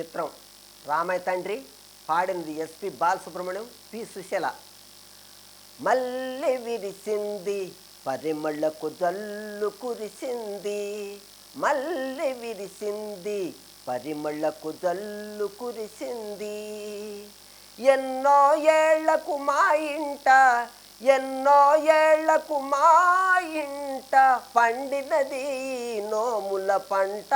చిత్రం. రామయ్య తండ్రి పాడినది ఎస్పి బాలసుబ్రహ్మణ్యం పి. సుశీల. మల్లె విరిసింది పరిమళ్ళకు జల్లు కురిసింది. మల్లె విరిసింది పరిమళ్ళకు జల్లు కురిసింది. ఎన్నో ఏళ్ళకు మా ఇంట ఎన్నో ఏళ్ళకు మా ఇంట పండినది నోముల పంట.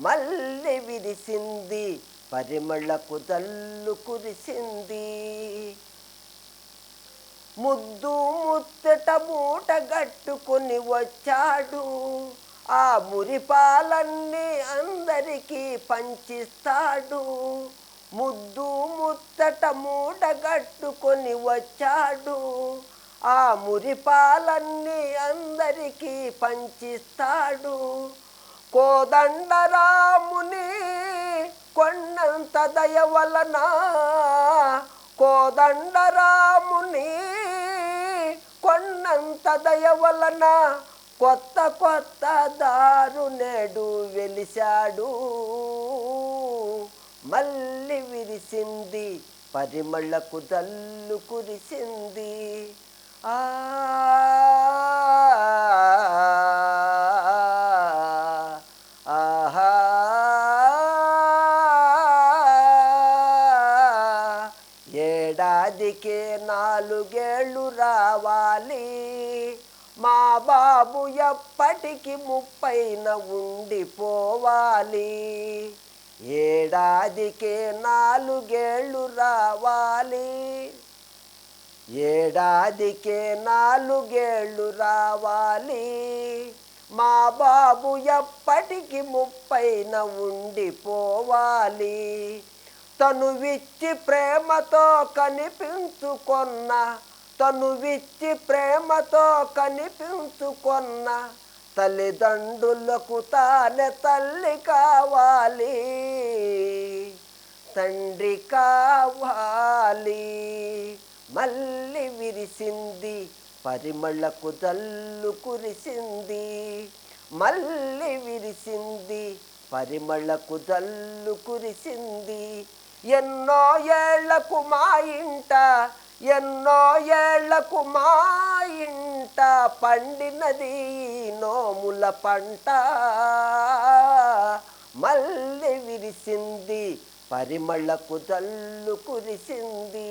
మల్లె విరిసింది పరిమళకు తల్లు కురిసింది. ముద్దు ముచ్చట మూట గట్టుకుని వచ్చాడు. ఆ మురిపాలన్నీ అందరికీ పంచిస్తాడు. ముద్దు ముచ్చట మూట గట్టుకొని వచ్చాడు. ఆ మురిపాలన్నీ అందరికీ పంచిస్తాడు. కోదండరాముని కొన్నంత దయ వలన కోదండరాముని కొన్నంత దయ వలన కొత్త కొత్త దారు నేడు వెలిశాడు. మళ్ళీ విరిసింది పరిమళ్ళకు దల్లు కురిసింది ఆ ఏడాదికే నాలుగేళ్ళు రావాలి. మా బాబు ఎప్పటికి ముప్పైన ఉండిపోవాలి. ఏడాదికే నాలుగేళ్ళు రావాలి. ఏడాదికే నాలుగేళ్ళు రావాలి. మా బాబు ఎప్పటికి ముప్పైన ఉండిపోవాలి. తను విచ్చి ప్రేమతో కనిపించుకొన్న తను విచ్చి ప్రేమతో కనిపించుకొన్న తల్లిదండ్రులకు తానే తల్లి కావాలి తండ్రి కావాలి. మళ్ళీ విరిసింది పరిమళకు జల్లు కురిసింది. మళ్ళీ విరిసింది పరిమళకు జల్లు కురిసింది. ఎన్నో ఏళ్ళకు మా ఇంట ఎన్నో ఏళ్ళకు మా ఇంట పండినది నోముల పంట. మళ్ళీ విరిసింది పరిమళకు జల్లు కురిసింది.